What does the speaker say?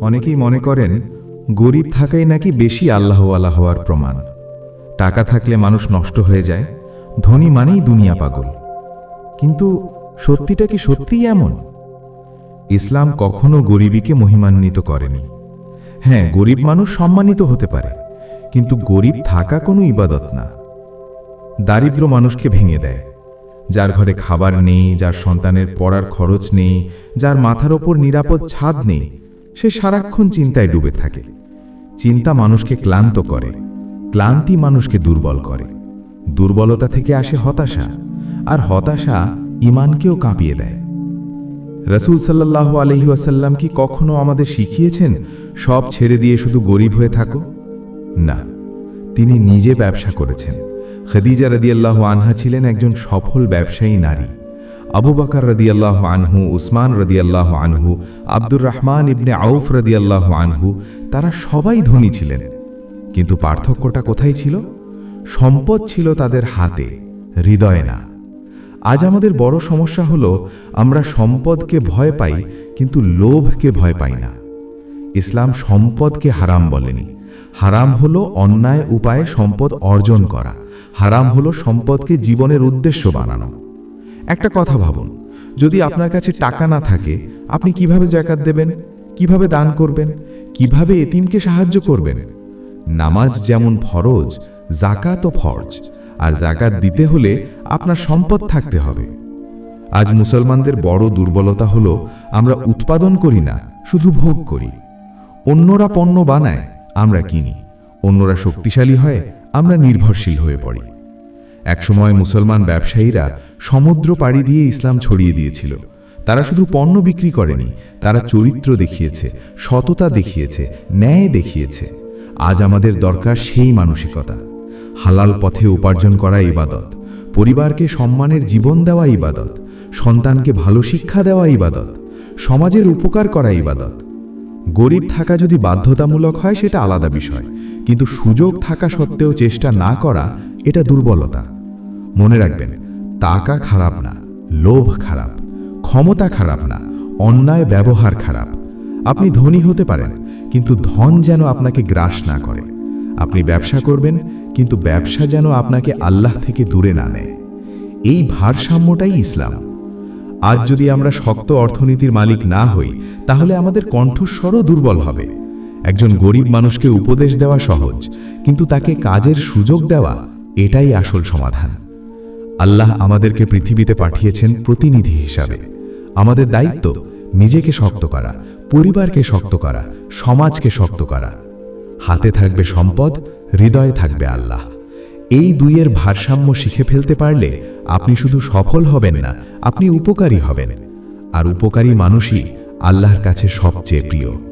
অনেকেই মনে করেন, গরিব থাকাই নাকি বেশি আল্লাহওয়ালা হওয়ার প্রমাণ। টাকা থাকলে মানুষ নষ্ট হয়ে যায়, ধনী মানেই দুনিয়া পাগল। কিন্তু সত্যিটা কি সত্যিই এমন? ইসলাম কখনো গরিবীকে মহিমান্বিত করেনি। হ্যাঁ গরিব মানুষ সম্মানিত হতে পারে, কিন্তু গরিব থাকা কোনো ইবাদত না। দারিদ্র মানুষকে ভেঙে দেয়। যার ঘরে খাবার নেই, যার সন্তানের পড়ার খরচ নেই, যার মাথার ওপর নিরাপদ ছাদ নেই সে সারাক্ষণ চিন্তায় ডুবে থাকে। চিন্তা মানুষকে ক্লান্ত করে, ক্লান্তি মানুষকে দুর্বল করে। দুর্বলতা থেকে আসে হতাশা, আর হতাশা ইমানকেও কাঁপিয়ে দেয়। রসুল সাল্লাহ আলহি আসাল্লাম কি কখনো আমাদের শিখিয়েছেন, সব ছেড়ে দিয়ে শুধু গরিব হয়ে থাকো? না, তিনি নিজে ব্যবসা করেছেন। খদিজা রদিয়াল্লাহ আনহা ছিলেন একজন সফল ব্যবসায়ী নারী। আবু বাকার রদিয়াল্লাহ আনহু, উসমান রদিয়াল্লাহ আনহু, আব্দুর রহমান ইবনে আউফ রদিয়াল্লাহ আনহু, তারা সবাই ধনী ছিলেন। কিন্তু পার্থক্যটা কোথায় ছিল? সম্পদ ছিল তাদের হাতে, হৃদয়ে না। আজ আমাদের বড় সমস্যা হলো, আমরা সম্পদকে ভয় পাই, কিন্তু লোভকে ভয় পাই না। ইসলাম সম্পদকে হারাম বলেনি। হারাম হলো অন্যায় উপায়ে সম্পদ অর্জন করা। হারাম হলো সম্পদকে জীবনের উদ্দেশ্য বানানো। একটা কথা ভাবুন। যদি আপনার কাছে টাকা না থাকে আপনি কীভাবে জাকাত দেবেন? কীভাবে দান করবেন? কীভাবে এতিমকে সাহায্য করবেন? নামাজ যেমন ফরজ জাকাতও ফরজ। আর জাকাত দিতে হলে আপনার সম্পদ থাকতে হবে। আজ মুসলমানদের বড় দুর্বলতা হলো আমরা উৎপাদন করি না শুধু ভোগ করি। অন্যরা পণ্য বানায় আমরা কিনি। অন্যরা শক্তিশালী হয় আমরা নির্ভরশীল হয়ে পড়ি। একসময় মুসলমান ব্যবসায়ীরা সমুদ্র পাড়ি দিয়ে ইসলাম ছড়িয়ে দিয়েছিল। তারা শুধু পণ্য বিক্রি করেনি, তারা চরিত্র দেখিয়েছে, সততা দেখিয়েছে, ন্যায় দেখিয়েছে। আজ আমাদের দরকার সেই মানসিকতা। হালাল পথে উপার্জন করা ইবাদত, পরিবারকে সম্মানের জীবন দেওয়া ইবাদত, সন্তানকে ভালো শিক্ষা দেওয়া ইবাদত, সমাজের উপকার করা ইবাদত। গরিব থাকা যদি বাধ্যতামূলক হয় সেটা আলাদা বিষয়, কিন্তু সুযোগ থাকা সত্ত্বেও চেষ্টা না করা এটা দুর্বলতা। মনে রাখবেন, টাকা খারাপ না, লোভ খারাপ, ক্ষমতা খারাপ না, অন্যায় ব্যবহার খারাপ। আপনি ধনী হতে পারেন, কিন্তু ধন যেন আপনাকে গ্রাস না করে। আপনি ব্যবসা করবেন, কিন্তু ব্যবসা যেন আপনাকে আল্লাহ থেকে দূরে না নেয়। এই ভারসাম্যটাই ইসলাম। আজ যদি আমরা শক্ত অর্থনীতির মালিক না হই, তাহলে আমাদের কণ্ঠস্বরও দুর্বল হবে। একজন গরিব মানুষকে উপদেশ দেওয়া সহজ, কিন্তু তাকে কাজের সুযোগ দেওয়া, এটাই আসল সমাধান। আল্লাহ আমাদেরকে পৃথিবীতে পাঠিয়েছেন প্রতিনিধি হিসাবে। আমাদের দায়িত্ব নিজেকে শক্ত করা, পরিবারকে শক্ত করা, সমাজকে শক্ত করা। হাতে থাকবে সম্পদ, হৃদয়ে থাকবে আল্লাহ। এই দুইয়ের ভারসাম্য শিখে ফেলতে পারলে আপনি শুধু সফল হবেন না, আপনি উপকারী হবেন। আর উপকারী মানুষই আল্লাহর কাছে সবচেয়ে প্রিয়।